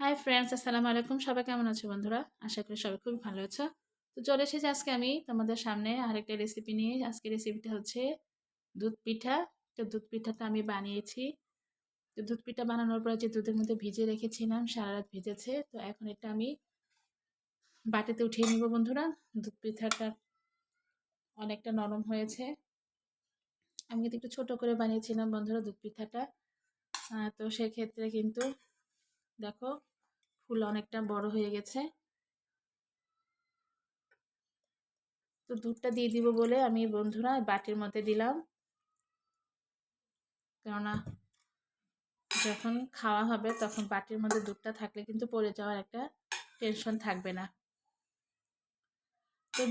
Hi friends আসসালামু আলাইকুম সবাই কেমন আছো বন্ধুরা? আশা করি সবাই খুব ভালো আছো। তো চলে এসেছি আজকে আমি তোমাদের সামনে আরেকটা রেসিপি নিয়ে। আজকে রেসিপিটা হচ্ছে দুধ পিঠা। তো দুধ পিঠাটা আমি বানিয়েছি। তো দুধ পিঠা বানানোর পর যে দুধের মধ্যে ভিজে রেখেছিলাম, সারা রাত ভিজেছে। তো এখন এটা আমি বাটিতে উঠিয়ে নিব বন্ধুরা। দুধ পিঠাটা অনেকটা নরম হয়েছে। আমি কিন্তু একটু ছোটো করে বানিয়েছিলাম বন্ধুরা দুধ পিঠাটা। তো সেক্ষেত্রে কিন্তু দেখো, ফুল অনেকটা বড় হয়ে গেছে। তো দুধটা দিয়ে দিব বলে আমি বন্ধুরা বাটির মধ্যে দিলাম। কেননা যখন খাওয়া হবে তখন বাটির মধ্যে দুধটা থাকলে কিন্তু পড়ে যাওয়ার একটা টেনশন থাকবে না। তো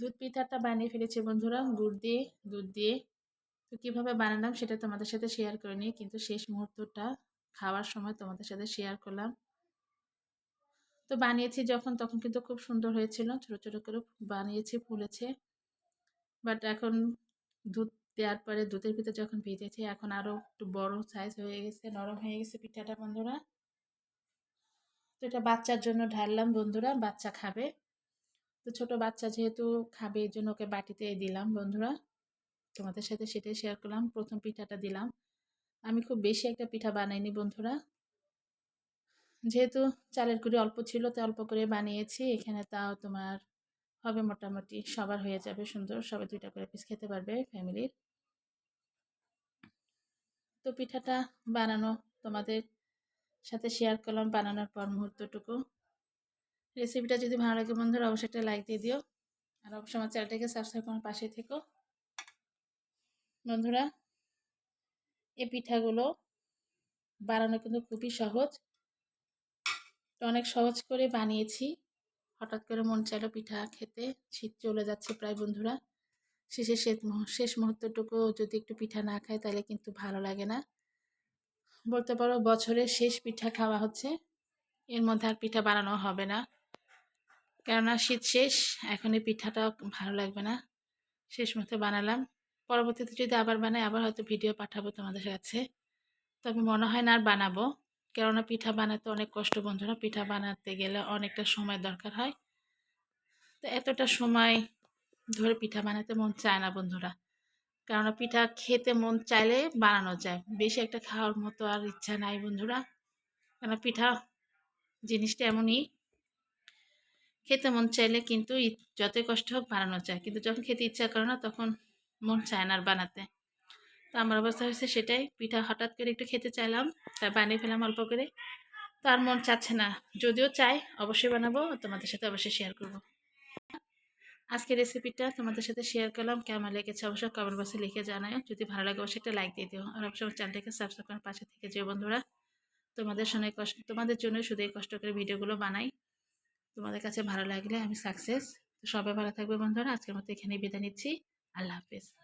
দুধ পিঠাটা বানিয়ে ফেলেছি বন্ধুরা, গুড় দিয়ে, দুধ দিয়ে। তো কীভাবে বানালাম সেটা তোমাদের সাথে শেয়ার করে নিই, কিন্তু শেষ মুহূর্তটা খাওয়ার সময় তোমাদের সাথে শেয়ার করলাম। তো বানিয়েছি যখন, তখন কিন্তু খুব সুন্দর হয়েছিল। ছোট ছোট করে বানিয়েছি, ফুলেছে। বাট এখন দুধ দেওয়ার পরে দুধের ভিতরে যখন ভিজেছে, এখন আরও একটু বড় সাইজ হয়ে গেছে, নরম হয়ে গেছে পিঠাটা, বন্ধুরা। তো এটা বাচ্চার জন্য ঢাললাম, বন্ধুরা, বাচ্চা খাবে। তো ছোট বাচ্চা যেহেতু খাবে, এই জন্য ওকে বাটিতে দিলাম, বন্ধুরা। তোমাদের সাথে সেটাই শেয়ার করলাম, প্রথম পিঠাটা দিলাম। আমি খুব বেশি একটা পিঠা বানাইনি বন্ধুরা। যেহেতু চালের গুঁড়ি অল্প ছিল তো অল্প করে বানিয়েছি। এখানে তাও তোমার হবে মোটামুটি সবার হয়ে যাবে সুন্দর। সবাই দুইটা করে পিস খেতে পারবে ফ্যামিলির তো পিঠাটা বানানো তোমাদের সাথে শেয়ার করলাম বানানোর পর মুহূর্তটুকু। রেসিপিটা যদি ভালো লাগে বন্ধুরা, অবশ্যই একটা লাইক দিয়ে দিও। আর অবশ্যই আমার চ্যানেলটাকে সাবস্ক্রাইব করার পাশে থেকো। বন্ধুরা এই পিঠাগুলো বানানো কিন্তু খুবই সহজ। অনেক সহজ করে বানিয়েছি। হঠাৎ করে মন চাইলো পিঠা খেতে। শীত চলে যাচ্ছে প্রায় বন্ধুরা। শেষে শেষ শেষ মুহূর্তটুকু যদি একটু পিঠা না খায় তাহলে কিন্তু ভালো লাগে না। বলতে পারো বছরের শেষ পিঠা খাওয়া হচ্ছে। এর মধ্যে আর পিঠা বানানো হবে না। কেননা শীত শেষ এখন এই পিঠাটা ভালো লাগবে না। শেষ মুহূর্তে বানালাম। পরবর্তীতে যদি আবার বানাই, আবার হয়তো ভিডিও পাঠাবো তোমাদের কাছে। তবে মনে হয় না আর বানাবো। কেননা পিঠা বানাতে অনেক কষ্ট বন্ধুরা। পিঠা বানাতে গেলে অনেকটা সময় দরকার হয়। তো এতটা সময় ধরে পিঠা বানাতে মন চায় না বন্ধুরা। কেননা পিঠা খেতে মন চাইলে বানানো যায়। বেশি একটা খাওয়ার মতো আর ইচ্ছা নাই বন্ধুরা। কেন পিঠা জিনিসটা এমনই। খেতে মন চাইলে কিন্তু যতই কষ্ট হোক বানানো যায়। কিন্তু যখন খেতে ইচ্ছা করে না, তখন মন চায় না আর বানাতে। তো আমার অবস্থা হয়েছে সেটাই। পিঠা হঠাৎ করে একটু খেতে চাইলাম তাই বানিয়ে ফেলাম অল্প করে। তো আর মন চাচ্ছে না। যদিও চাই, অবশ্যই বানাবো, তোমাদের সাথে অবশ্যই শেয়ার করব। আজকে রেসিপিটা তোমাদের সাথে শেয়ার করলাম, কেমন লেগেছে অবশ্যই কমেন্ট বক্সে লিখে জানায় যদি ভালো লাগে অবশ্যই একটা লাইক দিয়ে দিও। আর অবশ্যই আমার চ্যানেলটাকে সাবস্ক্রাইব করার পাশে থেকে যেও বন্ধুরা। তোমাদের সঙ্গে কষ্ট, তোমাদের জন্য শুধু এই কষ্ট করে ভিডিওগুলো বানাই। তোমাদের কাছে ভালো লাগলে আমি সাকসেস সবাই ভালো থাকবে বন্ধুরা। আজকের মতো এখানেই বিদায় নিচ্ছি। a la vez.